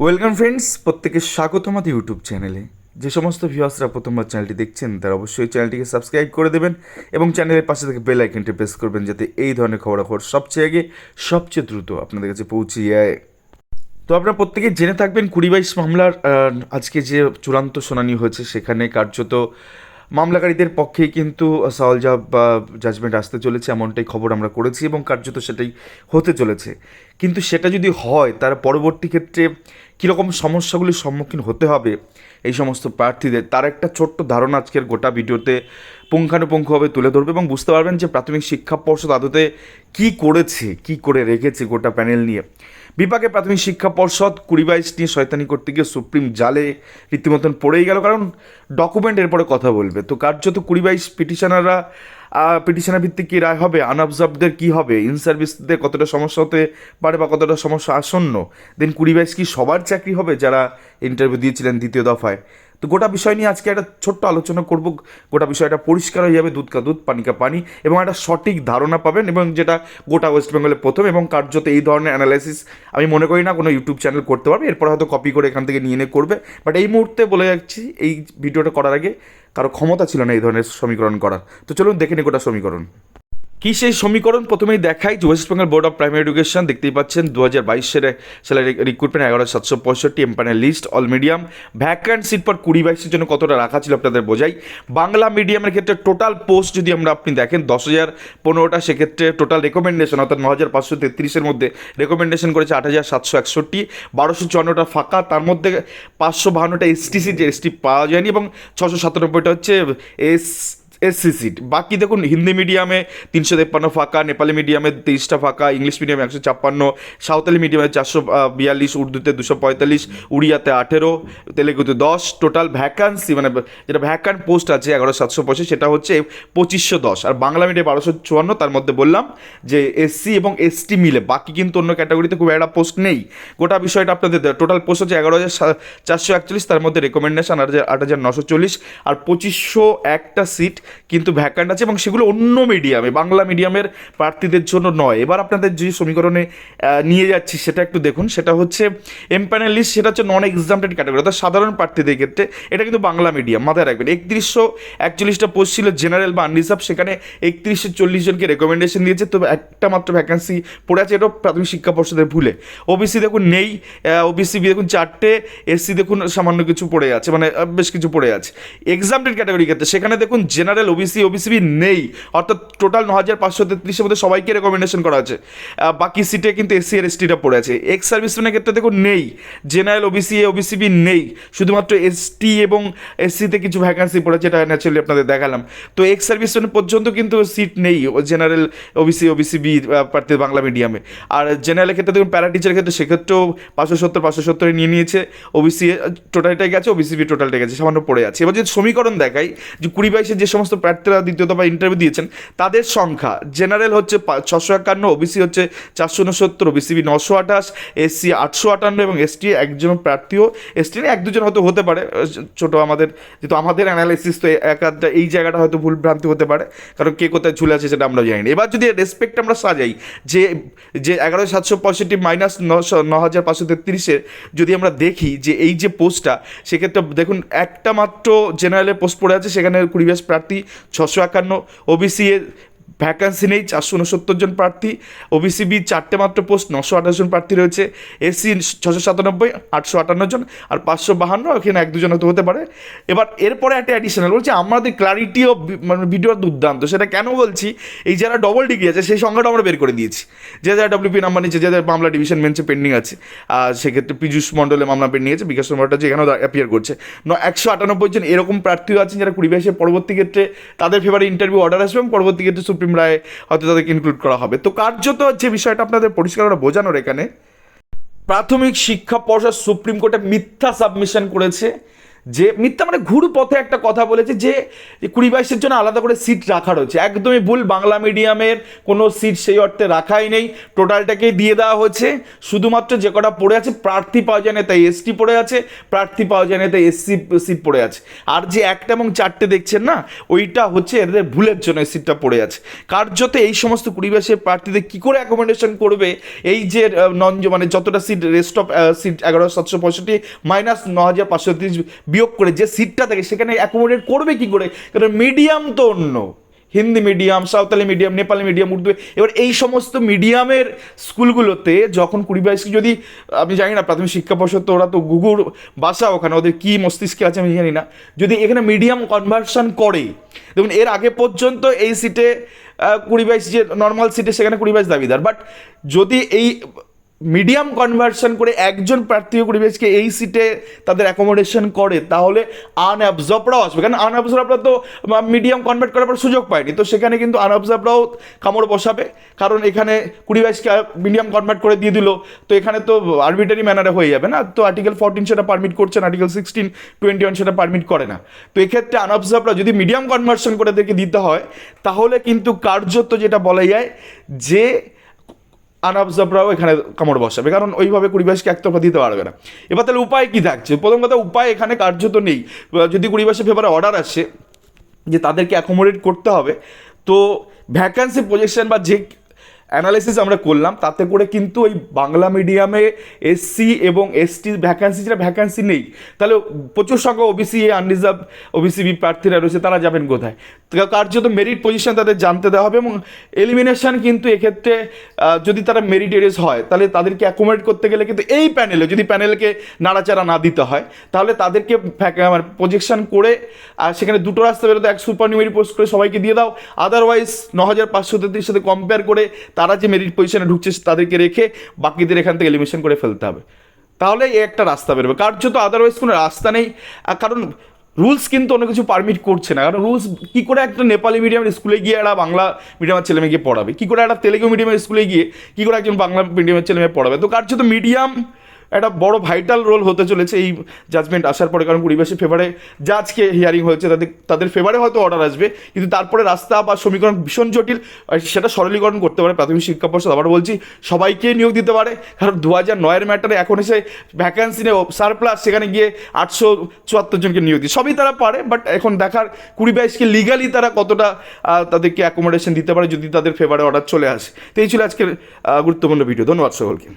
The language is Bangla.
ওয়েলকাম ফ্রেন্ডস প্রত্যেকে স্বাগত আমাদের ইউটিউব চ্যানেলে যে সমস্ত ভিউয়ার্সরা প্রথমবার চ্যানেলটি দেখছেন, তারা অবশ্যই চ্যানেলটিকে সাবস্ক্রাইব করে দেবেন এবং চ্যানেলের পাশে থেকে বেল আইকনটি প্রেস করবেন যাতে এই ধরনের খবরাখবর সবচেয়ে আগে, সবচেয়ে দ্রুত আপনাদের কাছে পৌঁছে যায়। তো আপনারা প্রত্যেকে জেনে থাকবেন, কুড়ি বাইশ মামলার আজকে যে চূড়ান্ত শুনানি হয়েছে, সেখানে কার্যত মামলাকারীদের পক্ষেই কিন্তু সলজাব বা জাজমেন্ট আসতে চলেছে, এমনটাই খবর আমরা করেছি এবং কার্যত সেটাই হতে চলেছে। কিন্তু সেটা যদি হয়, তার পরবর্তী ক্ষেত্রে কীরকম সমস্যাগুলির সম্মুখীন হতে হবে এই সমস্ত প্রার্থীদের, তার একটা ছোট্ট ধারণা আজকের গোটা ভিডিওতে পুঙ্খানুপুঙ্খভাবে তুলে ধরবে এবং বুঝতে পারবেন যে প্রাথমিক শিক্ষা পর্ষদ আদতে কী করেছে, কী করে রেখেছে গোটা প্যানেল নিয়ে। বিপাকে প্রাথমিক শিক্ষা পর্ষদ কুড়ি বাইশ নিয়ে শয়তানি করতে গিয়ে সুপ্রিম জালে রীতিমতন পড়েই গেল, কারণ ডকুমেন্ট এরপরে কথা বলবে। তো কার্যত কুড়ি বাইশ পিটিশনাররা পিটিশনার ভিত্তিক কী রায় হবে? আনঅবজার্ভদের কী হবে? ইন সার্ভিসদের কতটা সমস্যা হতে পারে বা কতটা সমস্যা আসন্ন? দেন কুড়ি বাইশ কি সবার চাকরি হবে? যারা ইন্টারভিউ দিয়েছিলেন দ্বিতীয় দফায়। তো গোটা বিষয় নিয়ে আজকে একটা ছোট্ট আলোচনা করব। গোটা বিষয়টা পরিষ্কার হয়ে যাবে, দুধ কা দুধ, পানি কা পানি, এবং একটা সঠিক ধারণা পাবেন, এবং যেটা গোটা ওয়েস্ট বেঙ্গলে প্রথম, এবং কার্যত এই ধরনের অ্যানালাইসিস আমি মনে করি না কোনো ইউটিউব চ্যানেল করতে পারবে। এরপর হয়তো কপি করে এখান থেকে নিয়ে নিয়ে করবে। বাট এই মুহূর্তে বলে যাচ্ছি, এই ভিডিওটা করার আগে কারও ক্ষমতা ছিল না এই ধরনের সমীকরণ করার। তো চলুন দেখে নিই গোটা সমীকরণ। কি সেই সমীকরণ? প্রথমেই দেখাই যে West Bengal board of primary education দেখতেই পাচ্ছেন দু হাজার বাইশ সালে সালে রিক্রুটমেন্ট এগারো সাতশো পঁয়ষট্টি empanel list, all medium. Vacant seat পর কুড়ি বাইশের জন্য কতটা রাখা ছিল আপনাদের বোঝাই। বাংলা মিডিয়ামের ক্ষেত্রে টোটাল পোস্ট যদি আমরা আপনি দেখেন, দশ হাজার পনেরোটা, সেক্ষেত্রে টোটাল রেকমেন্ডেশন অর্থাৎ ন হাজার পাঁচশো তেত্রিশের মধ্যে রেকমেন্ডেশন করেছে আট হাজার সাতশো একষট্টি, বারোশো চুয়ান্নটা ফাঁকা, তার মধ্যে পাঁচশো বাহান্নটা এসটি সিট এসটি পাওয়া যায়নি, এবং ছশো সাতানব্বইটা হচ্ছে এস এসসি সিট। বাকি দেখুন, হিন্দি মিডিয়ামে তিনশো তেপ্পান্ন ফাঁকা, নেপালি মিডিয়ামে তেইশটা ফাঁকা, ইংলিশ মিডিয়ামে একশো ছাপ্পান্ন, সাঁওতালি মিডিয়ামে চারশো বিয়াল্লিশ, উর্দুতে দুশো পঁয়তাল্লিশ, উড়িয়াতে আঠেরো, তেলেগুতে দশ, টোটাল ভ্যাকান্সি মানে যেটা ভ্যাকান্ট পোস্ট আছে এগারো সাতশো পঁচিশ, সেটা হচ্ছে পঁচিশশো দশ। আর বাংলা মিডিয়াম বারোশো চুয়ান্ন, তার মধ্যে বললাম যে এসসি এবং এসটি মিলে, বাকি কিন্তু অন্য ক্যাটাগরিতে খুব একটা পোস্ট নেই। গোটা বিষয়টা আপনাদের টোটাল পোস্ট হচ্ছে এগারো হাজার চারশো একচল্লিশ, তার মধ্যে রেকমেন্ডেশন আট হাজার আট হাজার নশো চল্লিশ, আর পঁচিশশো একটা সিট কিন্তু ভ্যাকান্ট আছে এবং সেগুলো অন্য মিডিয়ামে বাংলা মিডিয়ামের প্রার্থীদের জন্য নয়। এবার আপনাদের যে সমীকরণে নিয়ে যাচ্ছি সেটা একটু দেখুন। সেটা হচ্ছে এমপ্যানেল লিস্ট সেটা হচ্ছে নন এক্সামটেড ক্যাটাগরি অর্থাৎ সাধারণ প্রার্থীদের ক্ষেত্রে এটা কিন্তু বাংলা মিডিয়াম মাথায় রাখবেন। একত্রিশশো একচল্লিশটা পোস্ট ছিল জেনারেল বা আনরিজার্ভ সেখানে একত্রিশশো চল্লিশ জনকে রেকমেন্ডেশন দিয়েছে, তবে একটা মাত্র ভ্যাকান্সি পড়ে আছে, এটাও প্রাথমিক শিক্ষা পর্ষদের ভুলে। ওবিসি দেখুন নেই ওবিসি বি দেখুন চারটে এসসি দেখুন সামান্য কিছু পড়ে আছে মানে বেশ কিছু পড়ে আছে। এক্সামটেড ক্যাটাগরি ক্ষেত্রে, সেখানে দেখুন জেনারেল ওবিসি, ওবিসিবি নেই। অর্থাৎ টোটাল ন হাজার পাঁচশো তেত্রিশের মধ্যে সবাইকে রেকমেন্ডেশন করা আছে। বাকি সিটে কিন্তু এসসি আর এসটিটা পড়ে আছে। এক্স সার্ভিসম্যানের ক্ষেত্রে দেখুন নেই। জেনারেল ওবিসি এ ওবিসিবি নেই। শুধুমাত্র এসটি এবং এসসিতে কিছু ভ্যাকান্সি পড়েছে, এটা ন্যাচুরালি আপনাদের দেখালাম। তো এক্স সার্ভিসম্যান পর্যন্ত কিন্তু সিট নেই জেনারেল ওবিসি, ওবিসিবি প্রার্থী বাংলা মিডিয়ামে আর জেনারেলের ক্ষেত্রে দেখুন প্যারা টিচারের ক্ষেত্রে সেক্ষেত্রেও পাঁচশো সত্তর, পাঁচশো সত্তরে নিয়ে নিয়েছে। ওবিসি টোটালটাই গেছে, ওবিসিবি টোটালটাই গেছে, সামান্য পড়ে আছে। এবার যদি সমীকরণ দেখাই, যে কুড়ি বাইশে যে সমস্ত প্রার্থীরা দ্বিতীয় দফা ইন্টারভিউ দিয়েছেন। তাদের সংখ্যা জেনারেল হচ্ছে ছশো একান্ন ওবিসি হচ্ছে চারশো উনসত্তর ওবিসিবি নশো আঠাশ এসসি আটশো আটান্ন এবং এসটি একজন প্রার্থীও এসটি এক দুজন হয়তো হতে পারে ছোট আমাদের, যেহেতু আমাদের অ্যানালাইসিস তো এক আধটা এই জায়গাটা হয়তো ভুল ভ্রান্তি হতে পারে, কারণ কে কোথায় ঝুলে আছে সেটা আমরা জানি না এবার যদি রেসপেক্ট আমরা সাজাই, যে যে এগারো সাতশো পঁয়ষট্টি মাইনাস নশো, ন হাজার পাঁচশো তেত্রিশের যদি আমরা দেখি যে এই যে পোস্টটা সেক্ষেত্রে দেখুন একটা মাত্র জেনারেলের পোস্ট পড়ে আছে, সেখানে কুড়ি বাইশ প্রার্থী ছশো একান্ন ওবিসি এর ভ্যাকান্সি নেই, চারশো উনসত্তর জন প্রার্থী ওবিসি বি চারটে মাত্র পোস্ট, নশো আঠাশ জন প্রার্থী রয়েছে এসসি ছশো সাতানব্বই, আটশো আটান্ন জন, আর পাঁচশো বাহান্ন, এখানে এক দুজন হয়তো হতে পারে। এবার এরপরে একটা অ্যাডিশনাল বলছি আমাদের ক্লারিটি অফ মানে ভিডিও দুর্দান্ত, সেটা কেন বলছি? এই যারা ডবল ডিগ্রি আছে, সেই সংখ্যাটা আমরা বের করে দিয়েছি। যে যারা ডব্লিউপি নাম্বার নিচ্ছে যাদের মামলা ডিভিশন বেঞ্চে পেন্ডিং আছে, আর সেক্ষেত্রে পীযূষ মণ্ডলে মামলা পেন্ডিং আছে, বিকাশ নম্বরটা যে এখানেও অ্যাপিয়ার করছে। ন, একশো আটানব্বই জন এরকম প্রার্থীও আছেন যারা কুড়ি বাইশের পরবর্তী ক্ষেত্রে তাদের ফেভারে ইন্টারভিউ অর্ডার আসবে এবং পরবর্তী ক্ষেত্রে সুপ্রিম রায় হয়তো তাদেরকে ইনক্লুড করা হবে। তো কার্যত যে বিষয়টা আপনাদের পরিষ্কার করে বোঝানোর এখানে, প্রাথমিক শিক্ষা পর্ষদ সুপ্রিম কোর্টে মিথ্যা সাবমিশন করেছে। যে মিথ্যা মানে ঘুর পথে একটা কথা বলেছে যে কুড়ি বাইশের জন্য আলাদা করে সিট রাখা রয়েছে। একদমই ভুল, বাংলা মিডিয়ামের কোনো সিট সেই অর্থে রাখাই নেই। টোটালটাকেই দিয়ে দেওয়া হয়েছে। শুধুমাত্র যে কটা পড়ে আছে, প্রার্থী পাওয়া যায় না, তাই এসটি পড়ে আছে, প্রার্থী পাওয়া যায় না, তাই এসসি সিট পড়ে আছে। আর যে একটা এবং চারটে দেখছেন না, ওইটা হচ্ছে এদের ভুলের জন্য সিটটা পড়ে আছে। কার্যত এই সমস্ত কুড়ি বাইশের প্রার্থীদের কী করে অ্যাকোমোডেশন করবে? এই যে নন মানে যতটা সিট রেস্ট অফ সিট এগারো সাতশো পঁয়ষট্টি মাইনাস ন হাজার পাঁচশো তিরিশ বিয়োগ করে যে সিটটা থাকে সেখানে অ্যাকোমোডেট করবে কি করে? কারণ মিডিয়াম তো অন্য। Hindi medium Santali medium Nepali medium Urdu এবার এই সমস্ত মিডিয়ামের স্কুলগুলোতে যখন কুড়ি বাইশকে যদি, আমি জানি না, প্রাথমিক শিক্ষা পর্ষদ তো ওরা তো গুগুর বাসা ওখানে, ওদের কী মস্তিষ্কে আছে আমি জানি না। যদি এখানে মিডিয়াম কনভার্সন করে, দেখুন, এর আগে পর্যন্ত এই সিটে কুড়ি বাইশ যে নর্মাল সিটে সেখানে কুড়ি বাইশ দাবিদার। বাট যদি এই মিডিয়াম কনভার্সন করে একজন প্রার্থী পরিবেশকে এই সিটে তাদের অ্যাকোমোডেশন করে, তাহলে আনঅ্যাবজর্বরাও আসবে। কারণ আনঅ্যাবজর্বরা তো মিডিয়াম কনভার্ট করার পর সুযোগ পায়নি। তো সেখানে কিন্তু আনঅ্যাবজর্বরাও কামড় বসাবে। কারণ এখানে কুড়ি বাইশকে মিডিয়াম কনভার্ট করে দিয়ে দিল। তো এখানে তো আরবিটারি ম্যানারে হয়ে যাবে না। তো আর্টিকেল ফোরটিন সেটা পারমিট করছে না আর্টিকেল সিক্সটিন টোয়েন্টি ওয়ান সেটা পারমিট করে না। তো এক্ষেত্রে আনঅবজার্ভরা যদি মিডিয়াম কনভার্সন করে তাদেরকে দিতে হয়, তাহলে কিন্তু কার্যত যেটা বলা যায় যে আনঅবজার্ভরাও এখানে কামড় বসাবে। কারণ ওইভাবে কুড়িবাসকে একতরফা দিতে পারবে না। এবার তাহলে উপায় কী থাকছে? প্রথম কথা, উপায় এখানে কার্যত নেই। যদি কুড়িবাসের ফেভারে অর্ডার আসে যে তাদেরকে অ্যাকোমোডেট করতে হবে, তো ভ্যাকান্সি পজিশন বা যে অ্যানালাইসিস আমরা করলাম, তাতে করে কিন্তু ওই বাংলা মিডিয়ামে এসসি এবং এসটি ভ্যাকান্সি যেটা ভ্যাকান্সি নেই। তাহলে প্রচুর সংখ্যক ওবিসি আনরিজার্ভ ওবিসি প্রার্থীরা রয়েছে, তারা যাবেন কোথায়? কার্যত মেরিট পজিশন তাদের জানতে দেওয়া হবে এবং এলিমিনেশন কিন্তু এক্ষেত্রে যদি তারা মেরিট এরিজ হয়, তাহলে তাদেরকে অ্যাকোমোডেট করতে গেলে কিন্তু এই প্যানেলে যদি প্যানেলকে নাড়াচাড়া না দিতে হয়, তাহলে তাদেরকে মানে প্রজেকশন করে, আর সেখানে দুটো রাস্তা বেরোতে, এক সুপার নিউমেরি পোস্ট করে সবাইকে দিয়ে দাও। আদারওয়াইজ ন হাজার পাঁচশো তেত্রিশ সাথে কম্পেয়ার করে তারা যে মেরিট পজিশনে ঢুকছে তাদেরকে রেখে বাকিদের এখান থেকে এলিমিনেশন করে ফেলতে হবে। তাহলে এই একটা রাস্তা বেরোবে। কার্য তো আদারওয়াইজ কোনো রাস্তা নেই। কারণ রুলস কিন্তু অনেক কিছু পারমিট করছে না। কারণ রুলস কী করে একটা নেপালি মিডিয়ামের স্কুলে গিয়ে একটা বাংলা মিডিয়ামের ছেলে মেয়েকে পড়াবে? কী করে একটা তেলেগু মিডিয়ামের স্কুলে গিয়ে কী করে একজন বাংলা মিডিয়ামের ছেলে মেয়ে পড়াবে? তো কার্য তো মিডিয়াম একটা বড় ভাইটাল রোল হতে চলেছে এই জাজমেন্ট আসার পরে, কারণ পরিবেশের ফেভারে যা আজকে হিয়ারিং হয়েছে, তাদের তাদের ফেভারে হয়তো অর্ডার আসবে, কিন্তু তারপরে রাস্তা বা সমীকরণ ভীষণ জটিল সেটা সরলীকরণ করতে পারে, প্রাথমিক শিক্ষা পর্ষদ আবার বলছি, সবাইকে নিয়োগ দিতে পারে, কারণ দু হাজার নয়ের ম্যাটারে এখন এসে ভ্যাকান্সি নেই সারপ্লাস সেখানে গিয়ে আটশো চুয়াত্তর জনকে নিয়োগ দিই সবই তারা পারে বাট এখন দেখার কুড়ি বাইশকে লিগালি তারা কতটা তাদেরকে অ্যাকোমোডেশন দিতে পারে যদি তাদের ফেভারে অর্ডার চলে আসে। তো এই ছিল আজকের গুরুত্বপূর্ণ ভিডিও ধন্যবাদ সকলকে।